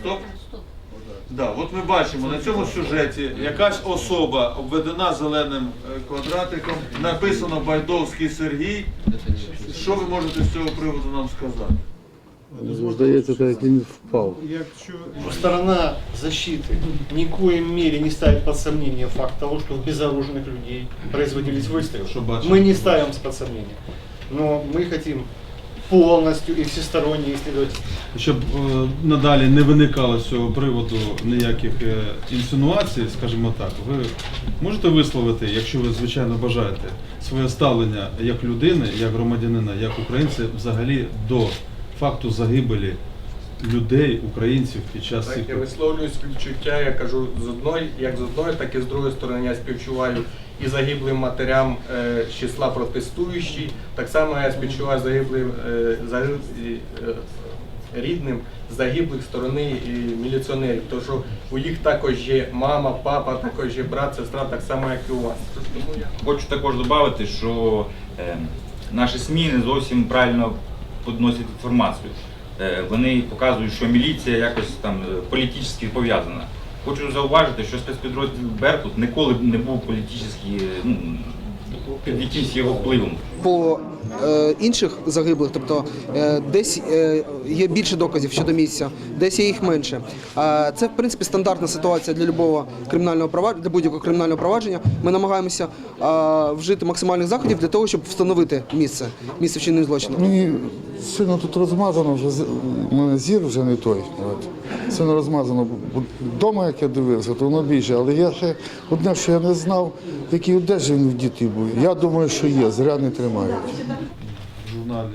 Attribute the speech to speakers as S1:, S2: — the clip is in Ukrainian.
S1: Стоп. Да, от ми бачимо на цьому сюжеті якась особа обведена зеленим е, квадратиком, написано Байдовський Сергій. Що ви можете з цього приводу нам сказати?
S2: Здається, так як він впав.
S3: Якщо сторона защиты ни в коем мере не ставит под сомнение факт того, что у безоружных людей производились выстрелы,
S1: Что бачите?
S3: мы не ставим под сомнение. Но мы хотим полностью і всесторонні исследовать
S4: Щоб е, надалі не виникало з цього приводу ніяких е, інсинуацій, скажімо так, ви можете висловити, якщо ви звичайно бажаєте, своє ставлення як людини, як громадянина, як українця, взагалі до факту загибелі людей, українців під час
S5: Так,
S4: цих
S5: я висловлюю співчуття, я кажу з одної, як з одної, так і з другої сторони я співчуваю і загиблим матерям е, з числа протестуючих. Так само я співчуваю загиблим е, загиб- е, рідним загиблих сторони і міліціонерів. Тому що у їх також є мама, папа, також є брат, сестра, так само, як і у вас. Тому я
S6: Хочу також додати, що е, наші СМІ не зовсім правильно підносять інформацію. Е, вони показують, що міліція якось там е, політично пов'язана. Хочу зауважити, що спецпідрозділ Беркут ніколи не був політично, ну, під якимсь його впливом.
S7: По е, інших загиблих, тобто е, десь е, є більше доказів щодо місця, десь є їх менше. Е, це в принципі стандартна ситуація для любого кримінального провадження, для будь-якого кримінального провадження. Ми намагаємося е, вжити максимальних заходів для того, щоб встановити місце, місце вчинення злочину.
S2: Мені сильно тут розмазано, вже у мене зір вже не той. От. Сильно розмазано. Вдома, як я дивився, то воно більше. Але я ще одне, що я не знав, в якій одежі він в діти був. Я думаю, що є, зря не тримають.
S4: В журналі